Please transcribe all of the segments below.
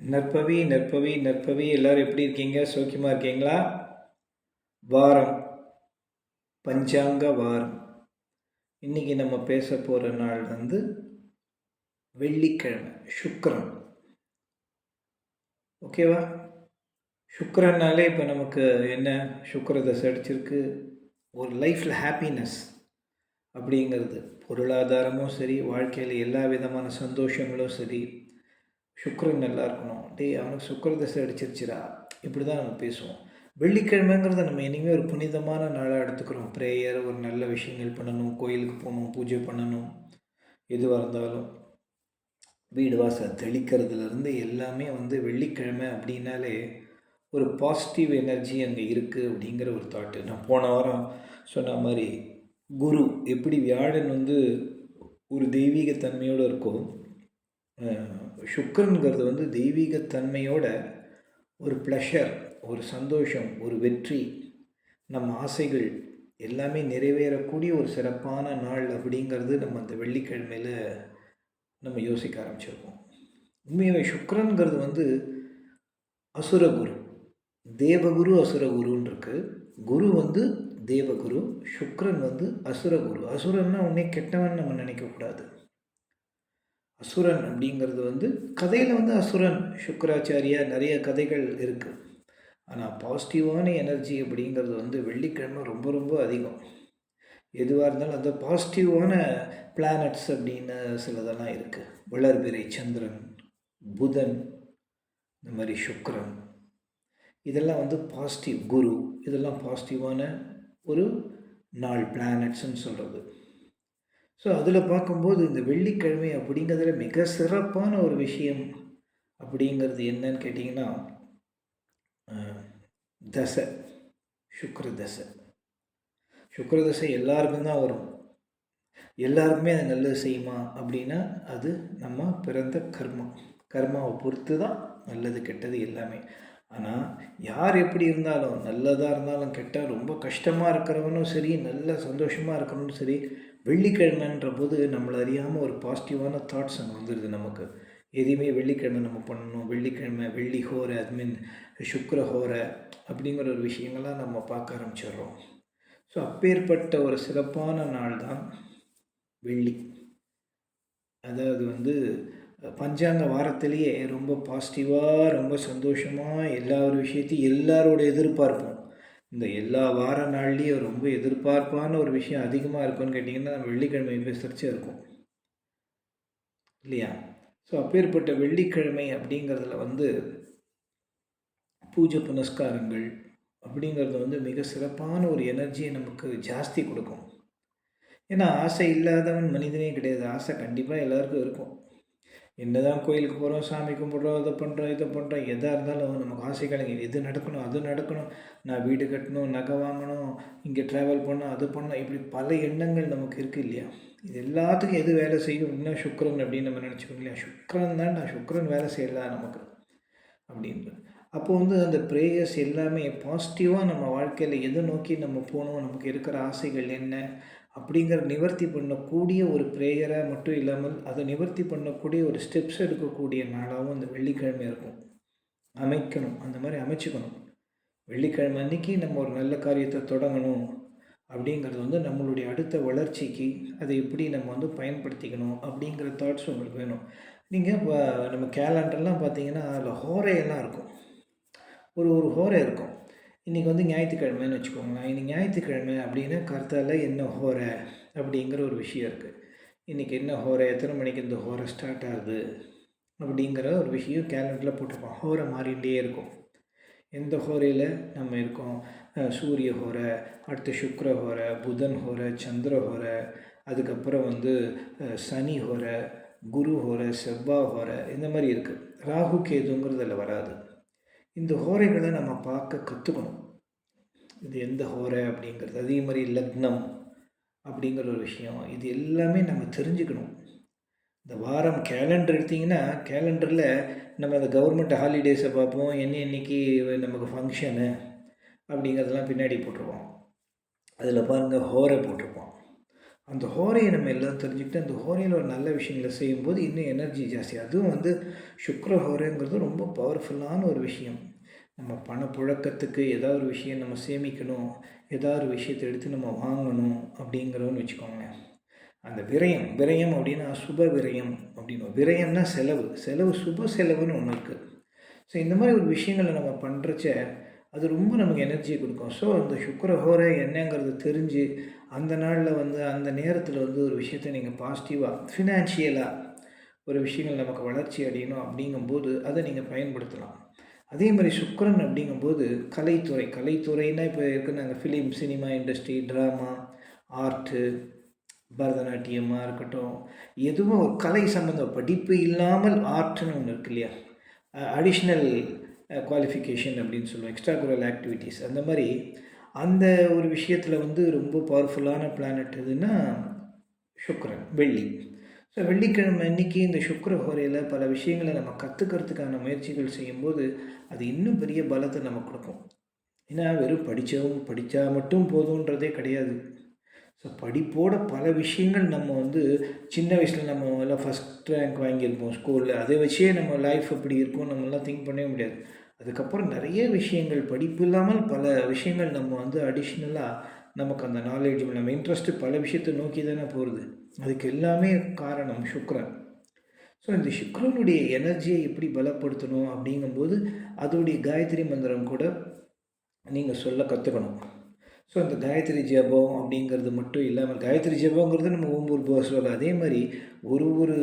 நற்பவி நற்பவி நற்பவி. எல்லோரும் எப்படி இருக்கீங்க? சோக்கியமாக இருக்கீங்களா? வாரம். பஞ்சாங்க வாரம். இன்றைக்கி நம்ம பேச போகிற நாள் வந்து வெள்ளிக்கிழமை சுக்கரன். ஓகேவா சுக்கிரன்னாலே இப்போ நமக்கு என்ன? சுக்கிர தசை அடிச்சிருக்கு. ஒரு லைஃப்பில் ஹாப்பினஸ் அப்படிங்கிறது. பொருளாதாரமும் சரி வாழ்க்கையில் எல்லா விதமான சந்தோஷங்களும் சரி. சுக்கரன் நல்லா இருக்கணும். டேய் அவனுக்கு சுக்கர தசை அடிச்சிருச்சுடா. இப்படி தான் நம்ம பேசுவோம். வெள்ளிக்கிழமைங்கிறத நம்ம இனிமேல் ஒரு புனிதமான நாளாக எடுத்துக்கிறோம். ப்ரேயர் ஒரு நல்ல விஷயங்கள் பண்ணணும். கோயிலுக்கு போகணும் பூஜை பண்ணணும். எதுவாக இருந்தாலும். வீடு வாசல் தெளிக்கிறதுலேருந்து எல்லாமே வந்து வெள்ளிக்கிழமை அப்படின்னாலே ஒரு பாசிட்டிவ் எனர்ஜி அங்கே இருக்குது அப்படிங்கிற ஒரு தாட்டு நான் போன வாரம் சொன்ன மாதிரி குரு எப்படி வியாழன் வந்து ஒரு தெய்வீக தன்மையோடு இருக்கோ சுக்கரனுங்கிறது வந்து தெய்வீகத்தன்மையோட ஒரு ப்ளஷர் ஒரு சந்தோஷம் ஒரு வெற்றி. நம்ம ஆசைகள் எல்லாமே நிறைவேறக்கூடிய ஒரு சிறப்பான நாள் அப்படிங்கிறது நம்ம அந்த வெள்ளிக்கிழமையில் நம்ம யோசிக்க ஆரம்பிச்சிருக்கோம். உண்மையாகவே சுக்கரனுங்கிறது வந்து அசுரகுரு தேவகுரு அசுரகுருன்னு இருக்கு. குரு வந்து தேவகுரு சுக்ரன் வந்து அசுரகுரு அசுரன்னா உடனே கெட்டவன் நம்ம நினைக்கக்கூடாது. அசுரன் அப்படிங்கிறது வந்து கதையில் வந்து அசுரன் சுக்கராச்சாரியா நிறைய கதைகள் இருக்குது ஆனால் பாசிட்டிவான எனர்ஜி அப்படிங்கிறது வந்து வெள்ளிக்கிழமை ரொம்ப ரொம்ப அதிகம். எதுவாக இருந்தாலும் அந்த பாசிட்டிவான பிளானட்ஸ் அப்படின்னு சிலதெல்லாம் இருக்குது வளர்பிறை சந்திரன் புதன் இந்த மாதிரி சுக்கரன். இதெல்லாம் வந்து பாசிட்டிவ் குரு. இதெல்லாம் பாசிட்டிவான ஒரு நாள் பிளானட்ஸ்ன்னு சொல்கிறது ஸோ அதில் பார்க்கும்போது இந்த வெள்ளிக்கிழமை அப்படிங்கிறதுல மிக சிறப்பான ஒரு விஷயம் அப்படிங்கிறது என்னன்னு கேட்டிங்கன்னா தசை சுக்கர தசை. சுக்கர தசை எல்லாருக்கும் தான் வரும். எல்லாருக்குமே அது நல்லது செய்யுமா அப்படின்னா அது நம்ம பிறந்த கர்மம். கர்மாவை பொறுத்து தான் நல்லது கெட்டது எல்லாமே. ஆனால் யார் எப்படி இருந்தாலும் நல்லதாக இருந்தாலும் கெட்டால் ரொம்ப கஷ்டமாக இருக்கிறவனும் சரி நல்ல சந்தோஷமாக இருக்கிறவனும் சரி வெள்ளிக்கிழமைன்ற போது நம்மளை அறியாமல் ஒரு பாசிட்டிவான தாட்ஸ் அங்கே வந்துடுது நமக்கு. எதையுமே வெள்ளிக்கிழமை நம்ம பண்ணணும். வெள்ளிக்கிழமை வெள்ளி ஹோரை அது மீன் சுக்கர ஹோரை அப்படிங்கிற ஒரு விஷயங்கள்லாம் நம்ம பார்க்க ஆரம்பிச்சிடுறோம். ஸோ அப்பேற்பட்ட ஒரு சிறப்பான நாள் தான் வெள்ளி. அதாவது வந்து பஞ்சாங்க வாரத்திலேயே ரொம்ப பாசிட்டிவாக ரொம்ப சந்தோஷமாக எல்லா ஒரு விஷயத்தையும் எல்லாரோட எதிர்பார்ப்போம். இந்த எல்லா வார நாள்லேயும் ரொம்ப எதிர்பார்ப்பான ஒரு விஷயம் அதிகமாக இருக்கும்னு கேட்டிங்கன்னா வெள்ளிக்கிழமை பேசுகிறச்சே இருக்கும். இல்லையா? ஸோ அப்பேற்பட்ட வெள்ளிக்கிழமை அப்படிங்கிறதுல வந்து பூஜை புனஸ்காரங்கள் அப்படிங்கிறது வந்து மிக சிறப்பான ஒரு எனர்ஜியை நமக்கு ஜாஸ்தி கொடுக்கும். ஏன்னா ஆசை இல்லாதவன் மனிதனே கிடையாது. ஆசை கண்டிப்பாக எல்லாருக்கும் இருக்கும். என்னதான் கோயிலுக்கு போகிறோம் சாமி கும்பிட்றோம் அதை பண்ணுறோம் இதை பண்ணுறோம் எதாக இருந்தாலும் நமக்கு ஆசைகள் இது நடக்கணும் அது நடக்கணும். நான் வீடு கட்டணும் நகை வாங்கணும் இங்கே ட்ராவல் பண்ணணும் அது பண்ணணும். இப்படி பல எண்ணங்கள் நமக்கு இருக்குது இல்லையா? இது எல்லாத்துக்கும் எது வேலை செய்யும்? அப்படின்னா சுக்கரன் அப்படின்னு நம்ம நினச்சிக்கணும் இல்லையா? சுக்கரன் தான் நான் சுக்கரன் வேலை செய்யலாம் நமக்கு. அப்படின்றது. அப்போ வந்து அந்த ப்ரேயர்ஸ் எல்லாமே பாசிட்டிவாக நம்ம வாழ்க்கையில் எதை நோக்கி நம்ம போகணும் நமக்கு இருக்கிற ஆசைகள் என்ன? அப்படிங்கிற நிவர்த்தி பண்ணக்கூடிய ஒரு ப்ரேயராக மட்டும் இல்லாமல் அதை நிவர்த்தி பண்ணக்கூடிய ஒரு ஸ்டெப்ஸ் எடுக்கக்கூடிய நாளாகவும் அந்த வெள்ளிக்கிழமை இருக்கும். அமைக்கணும். அந்த மாதிரி அமைச்சுக்கணும். வெள்ளிக்கிழமை அன்றைக்கி நம்ம ஒரு நல்ல காரியத்தை தொடங்கணும் அப்படிங்கிறது வந்து நம்மளுடைய அடுத்த வளர்ச்சிக்கு அதை எப்படி நம்ம வந்து பயன்படுத்திக்கணும் அப்படிங்கிற தாட்ஸ் உங்களுக்கு வேணும். நீங்கள் இப்போ நம்ம கேலண்டர்லாம் பார்த்தீங்கன்னா அதில் ஹோரையெல்லாம் இருக்கும். ஒரு ஒரு ஹோரை இருக்கும். இன்றைக்கி வந்து ஞாயிற்றுக்கிழமைன்னு வச்சுக்கோங்களேன். இன்றைக்கி ஞாயிற்றுக்கிழமை அப்படின்னா கருத்தால் என்ன ஹோரை அப்படிங்கிற ஒரு விஷயம் இருக்குது இன்றைக்கி என்ன ஹோரை? எத்தனை மணிக்கு இந்த ஹோரை ஸ்டார்ட் ஆகுது? அப்படிங்கிற ஒரு விஷயம் கேலண்டரில் போட்டிருப்போம் ஹோரை மாறிகிட்டே இருக்கும். எந்த ஹோரையில் நம்ம இருக்கோம்? சூரிய ஹோரை அடுத்து சுக்ர ஹோரை புதன் ஹோரை சந்திர ஹோரை அதுக்கப்புறம் வந்து சனி ஹோரை குரு ஹோரை செவ்வாய் ஹோரை இந்த மாதிரி இருக்குது ராகு கேதுங்கிறதில் வராது. இந்த ஹோரைகளை நம்ம பார்க்க கற்றுக்கணும் இது எந்த ஹோரை அப்படிங்கிறது? அதே மாதிரி லக்னம் அப்படிங்கிற ஒரு விஷயம். இது எல்லாமே நம்ம தெரிஞ்சுக்கணும். இந்த வாரம் கேலண்டர் எடுத்திங்கன்னா கேலண்டரில் நம்ம அந்த கவர்மெண்ட் ஹாலிடேஸை பார்ப்போம். என்ன இன்னைக்கு நமக்கு ஃபங்க்ஷனு அப்படிங்கிறதெல்லாம் பின்னாடி போட்டிருப்போம். அதில் பாருங்கள் ஹோரை போட்டிருப்போம். அந்த ஹோரையை நம்ம எல்லாம் தெரிஞ்சுக்கிட்டு அந்த ஹோரையில் ஒரு நல்ல விஷயங்களை செய்யும்போது இன்னும் எனர்ஜி ஜாஸ்தி. அதுவும் வந்து சுக்கர ஹோரைங்கிறது ரொம்ப பவர்ஃபுல்லான ஒரு விஷயம். நம்ம பணப்புழக்கத்துக்கு ஏதாவது ஒரு விஷயம் நம்ம சேமிக்கணும் ஏதாவது ஒரு விஷயத்தை எடுத்து நம்ம வாங்கணும் அப்படிங்கிறோன்னு வச்சுக்கோங்களேன் அந்த விரயம் விரயம் அப்படின்னா சுப விரயம் அப்படின்னு. விரயம்னா செலவு செலவு சுப செலவுன்னு ஒன்று இருக்குது ஸோ இந்த மாதிரி ஒரு விஷயங்களை நம்ம பண்ணுறச்ச அது ரொம்ப நமக்கு எனர்ஜியை கொடுக்கும். ஸோ அந்த சுக்கரஹோரை என்னங்கிறது தெரிஞ்சு அந்த நாளில் வந்து அந்த நேரத்தில் வந்து ஒரு விஷயத்தை நீங்கள் பாசிட்டிவாக ஃபினான்ஷியலாக ஒரு விஷயங்கள் நமக்கு வளர்ச்சி அடையணும் அப்படிங்கும்போது அதை நீங்கள் பயன்படுத்தலாம். அதே மாதிரி சுக்கரன் அப்படிங்கும்போது கலைத்துறை கலைத்துறைன்னா இப்போ இருக்குது நாங்கள் film cinema industry drama art பரதநாட்டியமாக இருக்கட்டும் எதுவும் ஒரு கலை சம்மந்தம் படிப்பு இல்லாமல் ஆர்ட்னு ஒன்று இருக்கு இல்லையா? அடிஷ்னல் குவாலிஃபிகேஷன் அப்படின்னு சொல்லுவோம் எக்ஸ்ட்ரா குரல் ஆக்டிவிட்டீஸ் அந்த மாதிரி அந்த ஒரு விஷயத்தில் வந்து ரொம்ப பவர்ஃபுல்லான பிளானட் எதுன்னா சுக்ரன் வெள்ளி. ஸோ வெள்ளிக்கிழமை அன்றைக்கி இந்த சுக்கர ஹோரையில் பல விஷயங்களை நம்ம கற்றுக்கிறதுக்கான முயற்சிகள் செய்யும்போது அது இன்னும் பெரிய பலத்தை நமக்கு கொடுக்கும். ஏன்னா வெறும் படித்தவும் படித்தா மட்டும் போதுன்றதே கிடையாது. ஸோ படிப்போட பல விஷயங்கள் நம்ம வந்து சின்ன வயசில் நம்ம எல்லாம் ஃபஸ்ட் ரேங்க் வாங்கியிருப்போம் ஸ்கூலில் அதை வச்சே நம்ம லைஃப் எப்படி இருக்கும் நம்மளாம் திங்க் பண்ணவே முடியாது. அதுக்கப்புறம் நிறைய விஷயங்கள் படிப்பு இல்லாமல் பல விஷயங்கள் நம்ம வந்து அடிஷ்னலாக நமக்கு அந்த நாலேஜ் நம்ம இன்ட்ரெஸ்ட்டு பல விஷயத்தை நோக்கி தானே போகிறது அதுக்கு எல்லாமே காரணம் சுக்ரன். ஸோ இந்த சுக்ரனுடைய எனர்ஜியை எப்படி பலப்படுத்தணும் அப்படிங்கும்போது அதோடைய காயத்ரி மந்திரம் கூட நீங்கள் சொல்ல கற்றுக்கணும் ஸோ அந்த காயத்ரி ஜபம் அப்படிங்கிறது மட்டும் இல்லாமல் காயத்ரி ஜபங்கிறது நம்ம ஒவ்வொரு போஸ்வல் அதே மாதிரி ஒரு ஒரு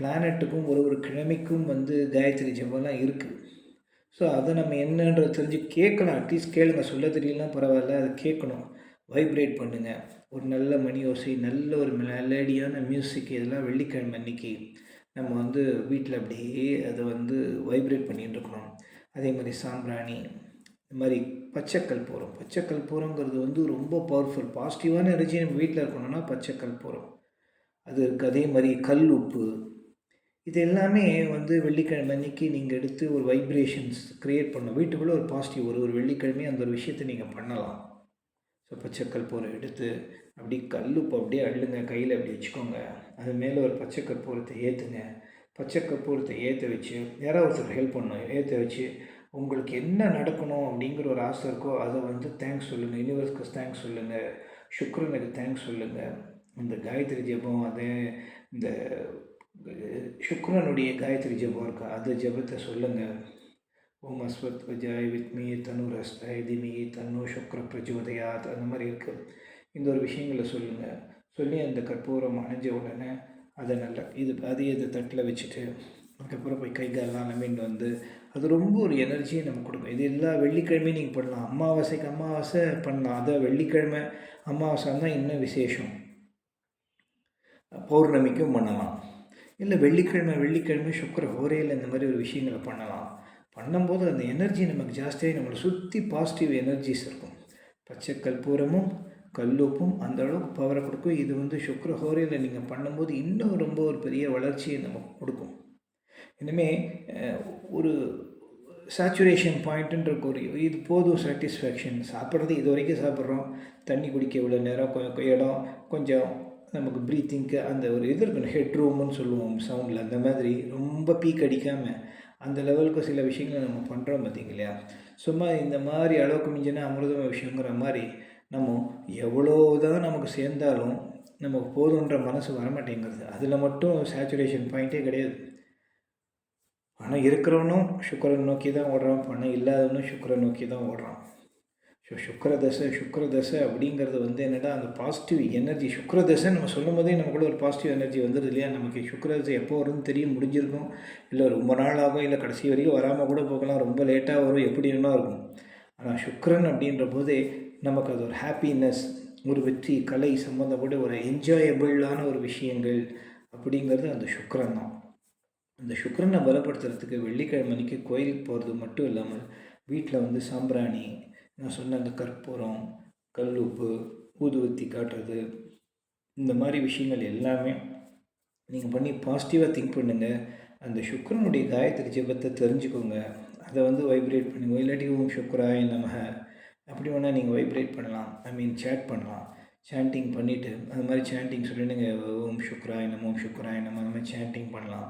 பிளானட்டுக்கும் ஒரு ஒரு கிழமைக்கும் வந்து காயத்ரி ஜபம்லாம் இருக்குது ஸோ அதை நம்ம என்னன்றது தெரிஞ்சு கேட்கணும். அட்லீஸ்ட் கேளுங்க. சொல்ல தெரியலாம் பரவாயில்ல. அதை கேட்கணும். வைப்ரேட் பண்ணுங்கள் ஒரு நல்ல மணி ஓசை நல்ல ஒரு மெலடியான மியூசிக் இதெல்லாம் வெள்ளிக்கிழமை அன்னைக்கு நம்ம வந்து வீட்டில் அப்படியே அதை வந்து வைப்ரேட் பண்ணிகிட்டு இருக்கணும். அதே மாதிரி சாம்பிராணி இந்த மாதிரி பச்சைக்கல் போகிறோம் பச்சைக்கல் போகிறோங்கிறது வந்து ரொம்ப பவர்ஃபுல் பாசிட்டிவான எனர்ஜி நம்ம வீட்டில் இருக்கணும்னா பச்சைக்கல் போகிறோம் அது இருக்குது அதே மாதிரி கல் உப்பு இது எல்லாமே வந்து வெள்ளிக்கிழமை அன்னைக்கு நீங்கள் எடுத்து ஒரு வைப்ரேஷன்ஸ் க்ரியேட் பண்ணணும். வீட்டுக்குள்ளே ஒரு பாசிட்டிவ் ஒரு ஒரு வெள்ளிக்கிழமை அந்த ஒரு விஷயத்தை நீங்கள் பண்ணலாம். ஸோ பச்சைக்கல் போகிற எடுத்து அப்படி கல் இப்போ அப்படியே அள்ளுங்க. கையில் அப்படி வச்சுக்கோங்க. அது மேலே ஒரு பச்சை கற்பூரத்தை ஏற்றுங்க பச்சை கற்பூரத்தை ஏற்ற வச்சு யாராவது ஒருத்தர் ஹெல்ப் பண்ணணும். ஏற்ற வச்சு உங்களுக்கு என்ன நடக்கணும் அப்படிங்கிற ஒரு ஆசை இருக்கோ அதை வந்து தேங்க்ஸ் சொல்லுங்கள் யூனிவர்ஸ்க்கு தேங்க்ஸ் சொல்லுங்கள் சுக்ரனுக்கு தேங்க்ஸ் சொல்லுங்கள் இந்த காயத்ரி ஜபம் அது இந்த சுக்ரனுடைய காயத்ரி ஜபம் இருக்கா? அந்த ஜபத்தை சொல்லுங்கள் ஓம் அஸ்வத் வஜாய் வித்மி தனுரஸ்தாய் திமி தன்னு சுக்ர பிரஜோதயாத். அந்த மாதிரி இருக்குது இந்த ஒரு விஷயங்களை சொல்லுங்கள் சொல்லி அந்த கற்பூரம் அணைஞ்ச உடனே அதை நல்லா இது அதையே இதை தட்டில் வச்சுட்டு அதுக்கப்புறம் போய் கை காலெலாம் நம்பிட்டு வந்து அது ரொம்ப ஒரு எனர்ஜியை நம்ம கொடுக்கும். இது எல்லா வெள்ளிக்கிழமையும் நீங்கள் பண்ணலாம். அமாவாசைக்கு அமாவாசை பண்ணலாம். அதை வெள்ளிக்கிழமை அமாவாசை தான் இன்னும் விசேஷம். பௌர்ணமிக்கும் பண்ணலாம். இல்லை வெள்ளிக்கிழமை வெள்ளிக்கிழமை சுக்கர ஹோரையில் இந்த மாதிரி ஒரு விஷயங்களை பண்ணலாம். பண்ணும்போது அந்த எனர்ஜி நமக்கு ஜாஸ்தியாக நம்மளை சுற்றி பாசிட்டிவ் எனர்ஜிஸ் இருக்கும். பச்சை கற்பூரமும் கல்லுப்பும் அந்த அளவுக்கு பவரை கொடுக்கும். இது வந்து சுக்கர ஹோரையில் நீங்கள் பண்ணும்போது இன்னும் ரொம்ப ஒரு பெரிய வளர்ச்சியை நமக்கு கொடுக்கும். இனிமே ஒரு சேச்சுரேஷன் பாயிண்ட்டுன்ற ஒரு இது போதும் சாட்டிஸ்ஃபேக்ஷன் சாப்பிட்றது இது வரைக்கும் சாப்பிட்றோம். தண்ணி குடிக்க இவ்வளோ நேரம் இடம் கொஞ்சம் நமக்கு ப்ரீத்திங்க்கு அந்த ஒரு இது இருக்கணும் ஹெட் ரூம்னு சொல்லுவோம் சவுண்டில் அந்த மாதிரி ரொம்ப பீக் அடிக்காமல் அந்த லெவலுக்கு சில விஷயங்களை நம்ம பண்ணுறோம் பார்த்தீங்களா சும்மா இந்த மாதிரி அளவுக்கு மிஞ்சினா அமிர்தம விஷயங்கிற மாதிரி நம்ம எவ்வளோ தான் நமக்கு சேர்ந்தாலும் நமக்கு போதுன்ற மனசு வரமாட்டேங்கிறது அதில் மட்டும் சேச்சுரேஷன் பாயிண்ட்டே கிடையாது. பணம் இருக்கிறவனும் சுக்கரன் நோக்கி தான் ஓடுறான் பணம் இல்லாதவனும் சுக்கரன் நோக்கி தான் ஓடுறான். ஸோ சுக்கரதசை சுக்கரதசை அப்படிங்கிறது வந்து என்னடா அந்த பாசிட்டிவ் எனர்ஜி சுக்கரதசை நம்ம சொல்லும் போதே நமக்குள்ள ஒரு பாசிட்டிவ் எனர்ஜி வந்துடுது இல்லையா? நமக்கு சுக்கரதசை எப்போ வரும்னு தெரியும் முடிஞ்சிருக்கும். இல்லை ரொம்ப நாள் ஆகும் இல்லை கடைசி வரைக்கும் வராமல் கூட போகலாம் ரொம்ப லேட்டாக வரும் எப்படி வேணா இருக்கும். ஆனால் சுக்கரன் அப்படின்ற போதே நமக்கு அது ஒரு ஹாப்பினஸ் ஒரு வெற்றி கலை சம்மந்தப்பட்ட ஒரு என்ஜாயபிளான ஒரு விஷயங்கள் அப்படிங்கிறது அந்த சுக்கரன் தான். அந்த சுக்கரனை பலப்படுத்துறதுக்கு வெள்ளிக்கிழமை அன்றைக்கி கோயிலுக்கு போகிறது மட்டும் இல்லாமல் வீட்டில் வந்து சாம்பிராணி நான் சொன்ன அந்த கற்பூரம் கல் உப்பு ஊதுவத்தி காட்டுறது இந்த மாதிரி விஷயங்கள் எல்லாமே நீங்கள் பண்ணி பாசிட்டிவாக திங்க் பண்ணுங்கள் அந்த சுக்கரனுடைய காயத்ரி ஜபத்தை தெரிஞ்சுக்கோங்க. அதை வந்து வைப்ரேட் பண்ணுங்க. இல்லாட்டி ஓம் சுக்கராய நமக. அப்படி வேணால் நீங்கள் வைப்ரேட் பண்ணலாம். ஐ மீன் சேட் பண்ணலாம். சாண்டிங் பண்ணிவிட்டு அது மாதிரி சாண்டிங் சொல்லிட்டு நீங்கள் ஓம் சுக்ராய நம்ம ஓம் சுக்ராய நம்ம அந்த மாதிரி சாண்டிங் பண்ணலாம்.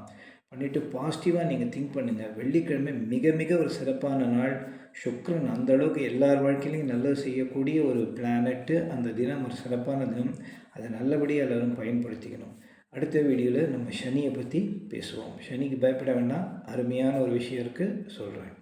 பண்ணிவிட்டு பாசிட்டிவாக நீங்கள் திங்க் பண்ணுங்கள் வெள்ளிக்கிழமை மிக மிக ஒரு சிறப்பான நாள். சுக்ரன் அந்த அளவுக்கு எல்லார் வாழ்க்கையிலையும் நல்லது செய்யக்கூடிய ஒரு பிளானட்டு அந்த தினம் ஒரு சிறப்பான தினம். அதை நல்லபடியாக எல்லோரும் பயன்படுத்திக்கணும். அடுத்த வீடியோவில் நம்ம சனியை பற்றி பேசுவோம். சனிக்கு பயப்பட வேண்டாம். அருமையான ஒரு விஷயம் இருக்குது சொல்கிறேன்